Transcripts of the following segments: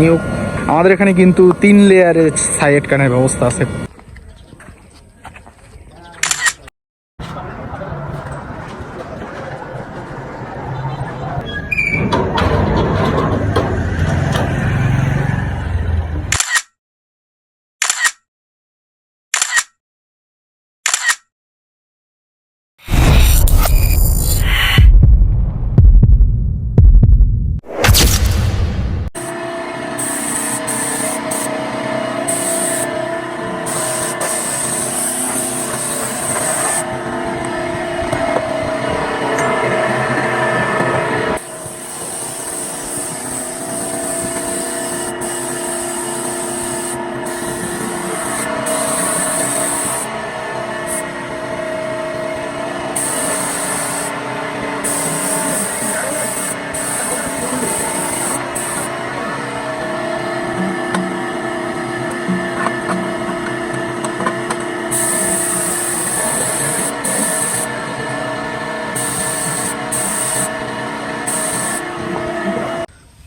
নিয়োগ। আমাদের এখানে কিন্তু তিন লেয়ারের সাইড কানের ব্যবস্থা আছে।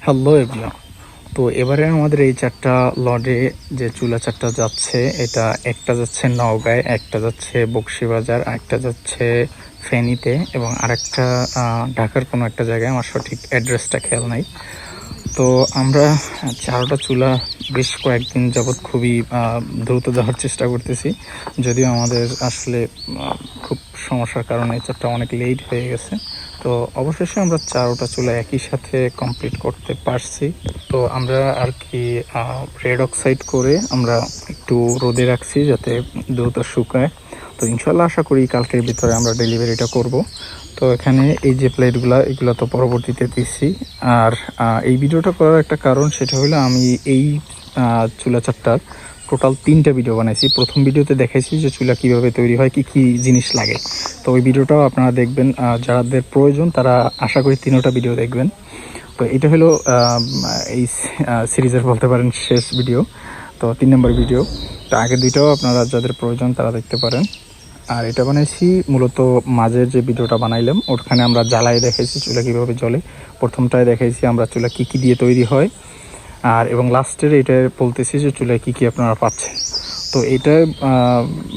হ্যালো এভরিওয়ান তো এবারে আমাদের এই চারটা লডে যে চুলা চারটা যাচ্ছে, এটা একটা যাচ্ছে নওগাঁয়, একটা যাচ্ছে বক্সিবাজার একটা যাচ্ছে ফেনীতে এবং আরেকটা ঢাকার কোনো একটা জায়গায়। আমার সঠিক অ্যাড্রেসটা খেয়াল নাই। তো আমরা চারোটা চুলা বেশ কয়েকদিন যাবৎ খুবই দ্রুত যাওয়ার চেষ্টা করতেছি। যদিও আমাদের আসলে খুব সমস্যার কারণে চারটা অনেক লেট হয়ে গেছে। তো অবশেষে আমরা চারোটা চুলা একই সাথে কমপ্লিট করতে পারছি। তো আমরা আর কি রেড অক্সাইড করে আমরা একটু রোদে রাখছি যাতে দ্রুত শুকায়। তো ইনশাল্লাহ আশা করি কালকের ভিতরে আমরা ডেলিভারিটা করব। তো এখানে এই যে প্লেটগুলা এগুলো তো পরবর্তীতে দিচ্ছি। আর এই ভিডিওটা করার একটা কারণ সেটা হলো আমি এই চুলা চারটার টোটাল তিনটা ভিডিও বানাইছি। প্রথম ভিডিওতে দেখাইছি যে চুলা কীভাবে তৈরি হয়, কি কি জিনিস লাগে। তো ওই ভিডিওটাও আপনারা দেখবেন যাদের প্রয়োজন তারা আশা করি তিনোটা ভিডিও দেখবেন। তো এটা হলো এই সিরিজের বলতে পারেন শেষ ভিডিও তো তিন নম্বর ভিডিও তো আগের দুইটাও আপনারা যাদের প্রয়োজন তারা দেখতে পারেন। আর এটা বানাইছি মূলত মাঝের যে ভিডিওটা বানাইলাম, ওখানে আমরা জ্বালায় দেখাইছি চুলা কীভাবে জ্বলে। প্রথমটায় দেখাইছি আমরা চুলা কী কী দিয়ে তৈরি হয়। আর এবং লাস্টের এটা বলতেছি যে চুলায় কী কী আপনারা পাচ্ছেন। তো এটা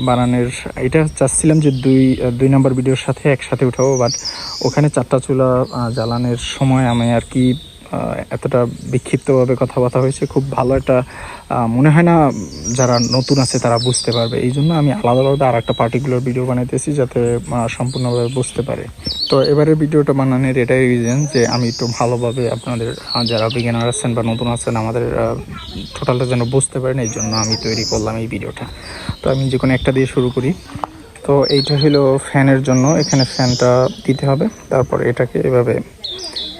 বানানোর, এটা চাচ্ছিলাম যে দুই দুই নম্বর ভিডিওর সাথে একসাথে উঠাবো বাট ওখানে চারটা চুলা জ্বালানের সময় আমি আর কি এতটা বিক্ষিপ্তভাবে কথাবার্তা হয়েছে, খুব ভালো একটা মনে হয় না যারা নতুন আছে তারা বুঝতে পারবে। এই জন্য আমি আলাদা আলাদা আর একটা পার্টিকুলার ভিডিও বানাইতেছি যাতে সম্পূর্ণভাবে বুঝতে পারে। তো এবারের ভিডিওটা বানানোর এটাই রিজন যে আমি একটু ভালোভাবে আপনাদের যারা বিজ্ঞানার আছেন বা নতুন আছেন, আমাদের টোটালটা যেন বুঝতে পারেন, এই জন্য আমি তৈরি করলাম এই ভিডিওটা। তো আমি যে কোনো একটা দিয়ে শুরু করি। তো এইটা হলো ফ্যানের জন্য। এখানে ফ্যানটা দিতে হবে। তারপর এটাকে এভাবে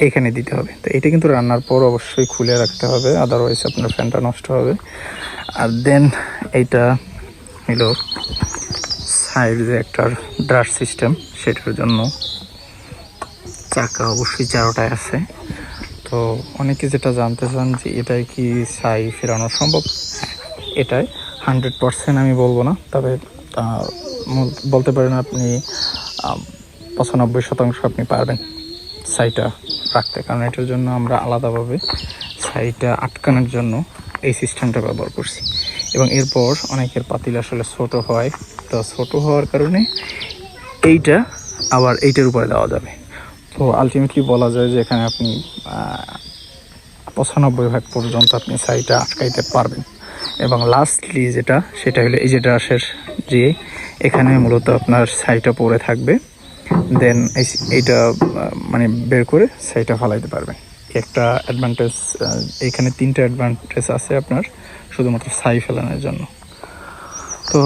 এখানে দিতে হবে। তো এটা কিন্তু রান্নার পর অবশ্যই খুলে রাখতে হবে আদারওয়াইজ আপনার ফ্যানটা নষ্ট হবে। আর দেন এইটা হলো সাইড সাইডে একটা ড্রাস সিস্টেম সেটার জন্য চাকা অবশ্যই চারোটায় আছে। তো অনেকে যেটা জানতে চান যে এটাই কি ছাই ফেরানো সম্ভব? এটাই হান্ড্রেড পারসেন্ট আমি বলব না, তবে বলতে পারেন আপনি পঁচানব্বই শতাংশ আপনি পারবেন ছাইটা রাখতে, কারণ এটার জন্য আমরা আলাদাভাবে ছাইটা আটকানোর জন্য এই সিস্টেমটা ব্যবহার করছি। এবং এরপর অনেকের পাতিল আসলে ছোট হয়। তো ছোট হওয়ার কারণে এইটা আবার এইটার উপরে দেওয়া যাবে। তো আলটিমেটলি বলা যায় যে এখানে আপনি পঁচানব্বই ভাগ পর্যন্ত আপনি ছাইটা আটকাইতে পারবেন। এবং লাস্টলি যেটা, সেটা হলো এই যে ড্রাসের যে এখানে মূলত আপনার ছাইটা পরে থাকবে। দেন এইটা মানে বের করে ছাইটা ফালাইতে পারবেন একটা অ্যাডভান্টেজ এখানে তিনটা অ্যাডভান্টেজ আছে আপনার, শুধুমাত্র ছাই ফেলানোর জন্য। তো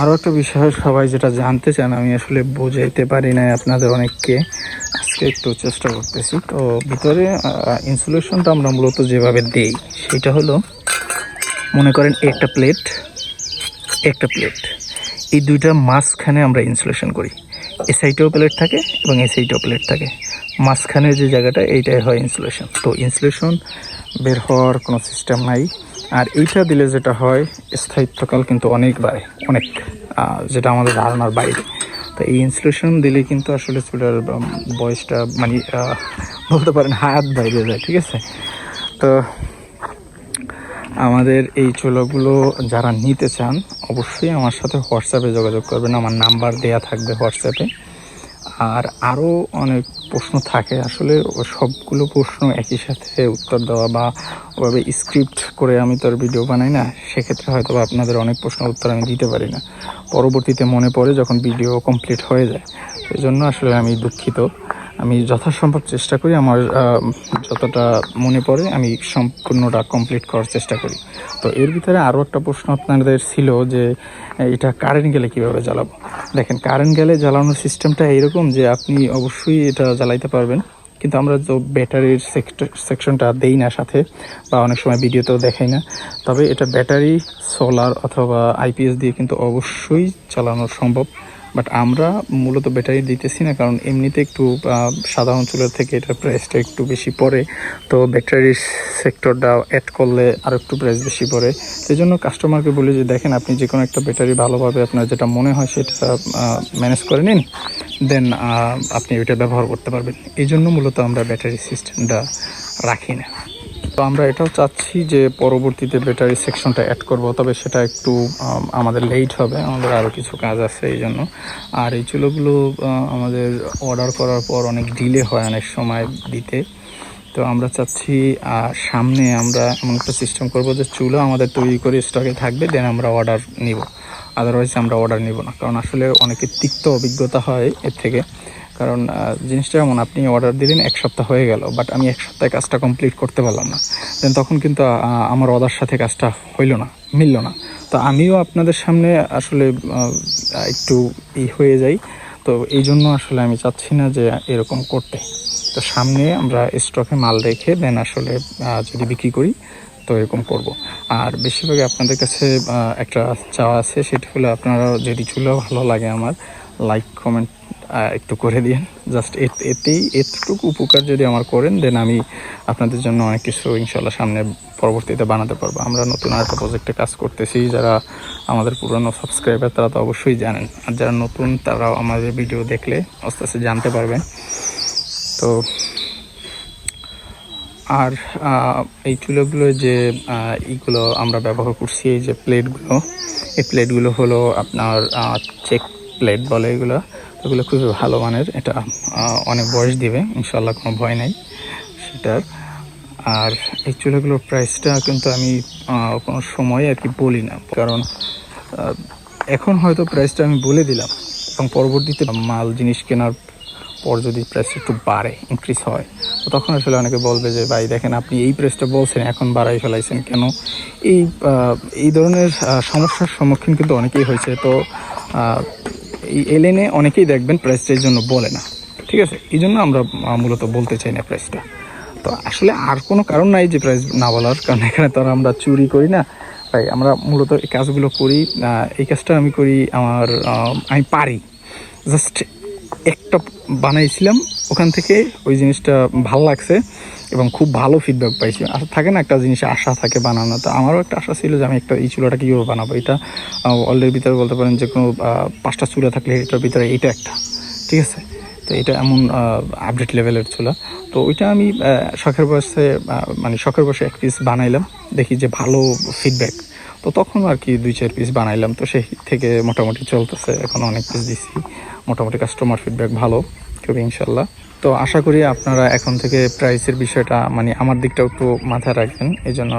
আরও একটা বিষয়, সবাই যেটা জানতে চান, আমি আসলে বোঝাইতে পারি না আপনাদের অনেককে। আজকে একটু চেষ্টা করতেছি। তো ভিতরে ইনসুলেশনটা আমরা মূলত যেভাবে দেই, সেটা হলো, মনে করেন একটা প্লেট একটা প্লেট এই দুইটা মাঝখানে আমরা ইনসুলেশন করি। এ সাইডেও প্লেট থাকে এবং এ সাইডেও প্লেট থাকে। মাঝখানে যে জায়গাটা, এইটাই হয় ইনসুলেশন তো ইনসুলেশন বের হওয়ার কোনো সিস্টেম নাই। আর এইটা দিলে যেটা হয়, স্থায়িত্বকাল কিন্তু অনেক বাড়ে অনেক যেটা আমাদের ধারণার বাইরে। তো এই ইনসুলেশন দিলে কিন্তু আসলে চুলের বয়সটা মানে বলতে পারেন হায়াত বাইরে যায়, ঠিক আছে? তো আমাদের এই চুলাগুলো যারা নিতে চান, অবশ্যই আমার সাথে হোয়াটসঅ্যাপে যোগাযোগ করবেন। আমার নাম্বার দেয়া থাকবে হোয়াটসঅ্যাপে আর আরও অনেক প্রশ্ন থাকে। আসলে সবগুলো প্রশ্ন একই সাথে উত্তর দেওয়া বা ওভাবে স্ক্রিপ্ট করে আমি তো আর ভিডিও বানাই না, সেক্ষেত্রে হয়তো আপনাদের অনেক প্রশ্ন উত্তর আমি দিতে পারি না। পরবর্তীতে মনে পড়ে যখন ভিডিও কমপ্লিট হয়ে যায়। সেই জন্য আসলে আমি দুঃখিত। আমি যথাসম্ভব চেষ্টা করি, আমার যতটা মনে পড়ে, আমি সম্পূর্ণটা কমপ্লিট করার চেষ্টা করি। তো এর ভিতরে আরও একটা প্রশ্ন আপনাদের ছিল যে, এটা কারেন্ট গেলে কীভাবে জ্বালাবো? দেখেন কারেন্ট গেলে জ্বালানোর সিস্টেমটা এরকম যে, আপনি অবশ্যই এটা জ্বালাইতে পারবেন। কিন্তু আমরা তো ব্যাটারির সেকশনটা দেই না সাথে, বা অনেক সময় ভিডিওতেও দেখাই না। তবে এটা ব্যাটারি সোলার অথবা আইপিএস দিয়ে কিন্তু অবশ্যই চালানো সম্ভব। বাট আমরা মূলত ব্যাটারি দিতেছি না, কারণ এমনিতে একটু সাধারণ চুলার থেকে এটার প্রাইসটা একটু বেশি পড়ে। তো ব্যাটারির সেক্টরটা অ্যাড করলে আর একটু প্রাইস বেশি পড়ে। সেই জন্য কাস্টমারকে বলি যে, দেখেন, আপনি যে কোনো একটা ব্যাটারি ভালোভাবে আপনার যেটা মনে হয় সেটা ম্যানেজ করে নিন। দেন আপনি ওইটা ব্যবহার করতে পারবেন। এই জন্য মূলত আমরা ব্যাটারি সিস্টেমটা রাখি না। তো আমরা এটাও চাচ্ছি যে পরবর্তীতে ব্যাটারি সেকশনটা অ্যাড করব, তবে সেটা একটু আমাদের লেট হবে, আমাদের আরও কিছু কাজ আছে এই জন্য। আর এই চুলোগুলো আমাদের অর্ডার করার পর অনেক ডিলে হয় অনেক সময় দিতে। তো আমরা চাচ্ছি সামনে আমরা এমন একটা সিস্টেম করব যে চুলো আমাদের তৈরি করে স্টকে থাকবে দেন আমরা অর্ডার নিব। আদারওয়াইজ আমরা অর্ডার নিব না, কারণ আসলে অনেকে তিক্ত অভিজ্ঞতা হয় এর থেকে। কারণ জিনিসটা এমন আপনি অর্ডার দিলেন, এক সপ্তাহ হয়ে গেল বাট আমি এক সপ্তাহে কাজটা কমপ্লিট করতে পারলাম না। দেন তখন কিন্তু আমার অর্ডার সাথে কাজটা হইল না, মিলল না। তো আমিও আপনাদের সামনে আসলে একটু ই হয়ে যাই। তো এই জন্য আসলে আমি চাচ্ছি না যে এরকম করতে। তো সামনে আমরা স্টকে মাল রেখে দেন আসলে যদি বিক্রি করি, তো এরকম করব। আর বেশিরভাগই আপনাদের কাছে একটা চাওয়া আছে, সেটা হলো আপনারা যদি চুলো ভালো লাগে আমার লাইক কমেন্ট একটু করে দিন জাস্ট এতেই এতটুকু উপকার যদি আমার করেন দেন আমি আপনাদের জন্য অনেক কিছু ইনশাল্লাহ সামনে পরবর্তীতে বানাতে পারব। আমরা নতুন আরেকটা প্রজেক্টে কাজ করতেছি যারা আমাদের পুরনো সাবস্ক্রাইবার তারা তো অবশ্যই জানেন। আর যারা নতুন তারাও আমাদের ভিডিও দেখলে আস্তে আস্তে জানতে পারবেন। তো আর এই চুলোগুলো যে আহ, এইগুলো আমরা ব্যবহার করছি এই যে প্লেটগুলো এই প্লেটগুলো হলো আপনার চেক প্লেট বলে এগুলো। এগুলো খুবই ভালো মানের। এটা অনেক বয়স দিবে ইনশাল্লাহ কোনো ভয় নাই সেটার। আর এই চুলোগুলোর প্রাইসটা কিন্তু আমি কোনো সময় আর কি বলি না। কারণ এখন হয়তো প্রাইসটা আমি বলে দিলাম এবং পরবর্তীতে মাল জিনিস কেনার পর যদি প্রাইস একটু বাড়ে ইনক্রিজ হয়, তো তখন আসলে অনেকে বলবে যে, ভাই, দেখেন আপনি এই প্রাইসটা বলছেন, এখন বাড়াই ফেলাইছেন কেন? এই এই ধরনের সমস্যার সম্মুখীন কিন্তু অনেকেই হয়েছে। তো এই এলএনএ অনেকেই দেখবেন প্রাইসটা এই জন্য বলে না। ঠিক আছে? এই জন্য আমরা মূলত বলতে চাই না প্রাইসটা তো আসলে আর কোনো কারণ নাই যে প্রাইস না বলার, কারণ এখানে তো আমরা চুরি করি না। তাই আমরা মূলত এই কাজগুলো করি এই কাজটা আমি করি আমার আমি পারি। জাস্ট একটা বানাইছিলাম ওখান থেকে ওই জিনিসটা ভালো লাগছে এবং খুব ভালো ফিডব্যাক পাইছি। আর থাকে না একটা জিনিসে আশা থাকে বানানো তো আমারও একটা আশা ছিল যে আমি একটা এই চুলাটা কীভাবে বানাবো? এটা অলরেডি ভিতরে বলতে পারেন যে কোনো পাঁচটা চুলা থাকলে এটার ভিতরে এটা একটা, ঠিক আছে? তো এটা এমন আপডেট লেভেলের চুলা। তো ওইটা আমি শখের বয়সে মানে শখের বয়সে এক পিস বানাইলাম, দেখি যে ভালো ফিডব্যাক তো তখন আর কি দুই চার পিস বানাইলাম। তো সেই থেকে মোটামুটি চলতেছে। এখন অনেক পিস দিছি। মোটামুটি কাস্টমার ফিডব্যাক ভালো খুবই ইনশাল্লাহ। তো আশা করি আপনারা এখন থেকে প্রাইসের বিষয়টা মানে আমার দিকটাও একটু মাথায় রাখবেন। এই জন্য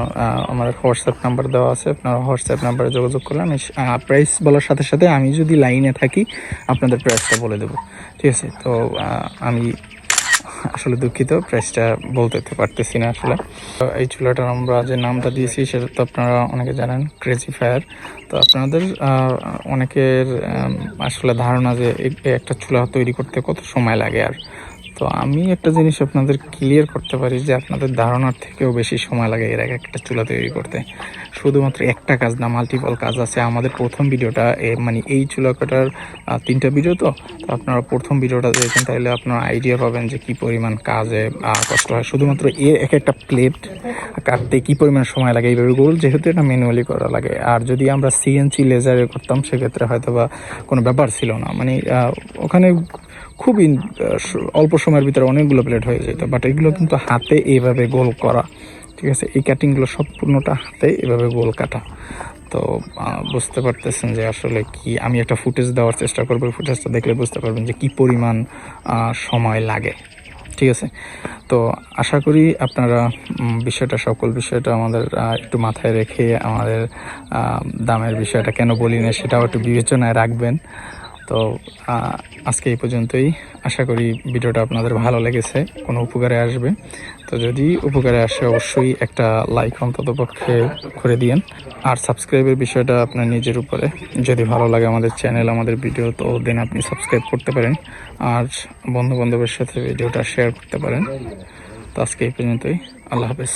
আমার হোয়াটসঅ্যাপ নাম্বার দেওয়া আছে। আপনারা হোয়াটসঅ্যাপ নাম্বারে যোগাযোগ করলে আমি প্রাইস বলার সাথে সাথে আমি যদি লাইনে থাকি, আপনাদের প্রাইসটা বলে দেবো। ঠিক আছে? তো আমি আসলে দুঃখিত প্রাইসটা বলতে পারতেছি না আসলে। তো এই চুলাটার আমরা যে নামটা দিয়েছি, সেটা তো আপনারা অনেকে জানেন ক্রেজি ফায়ার তো আপনাদের অনেকের আসলে ধারণা যে একটা চুলা তৈরি করতে কত সময় লাগে আর। তো আমি একটা জিনিস আপনাদের ক্লিয়ার করতে পারি যে আপনাদের ধারণার থেকেও বেশি সময় লাগে এর এক একটা চুলা তৈরি করতে। শুধুমাত্র একটা কাজ না মাল্টিপল কাজ আছে। আমাদের প্রথম ভিডিওটা মানে এই চুলা কাটার তিনটা ভিডিও তো। তো আপনারা প্রথম ভিডিওটা দেখেন তাহলে আপনারা আইডিয়া পাবেন যে কি পরিমাণ কাজে কষ্ট হয়। শুধুমাত্র এর এক একটা প্লেট কাটতে কি পরিমাণ সময় লাগে, এইভাবে গোল যেহেতু এটা ম্যানুয়ালি করা লাগে। আর যদি আমরা সিএনসি লেজারে করতাম, সেক্ষেত্রে হয়তো বা কোনো ব্যাপার ছিল না। মানে ওখানে খুবই অল্প সময়ের ভিতরে অনেকগুলো প্লেট হয়ে যেত বাট এগুলো কিন্তু হাতে এইভাবে গোল করা, ঠিক আছে? এই কাটিংগুলো সম্পূর্ণটা হাতে এভাবে গোল কাটা। তো বুঝতে পারতেছেন যে আসলে কি, আমি একটা ফুটেজ দেওয়ার চেষ্টা করব ফুটেজটা দেখলে বুঝতে পারবেন যে কি পরিমাণ সময় লাগে, ঠিক আছে? তো, আশা করি আপনারা বিষয়টা, সকল বিষয়টা আমাদের একটু মাথায় রেখে আমাদের দামের বিষয়টা কেন বলি না সেটাও একটু বিবেচনায় রাখবেন। তো আজকে এই পর্যন্তই। আশা করি ভিডিওটা আপনাদের ভালো লেগেছে, কোনো উপকারে আসবে। তো যদি উপকারে আসে, অবশ্যই একটা লাইক অন্তত পক্ষে করে দিয়েন। আর সাবস্ক্রাইবের বিষয়টা আপনার নিজের উপরে। যদি ভালো লাগে আমাদের চ্যানেল, আমাদের ভিডিও, তো দেন আপনি সাবস্ক্রাইব করতে পারেন। আর বন্ধু বান্ধবের সাথে ভিডিওটা শেয়ার করতে পারেন। তো আজকে এই পর্যন্তই। আল্লাহ হাফেজ।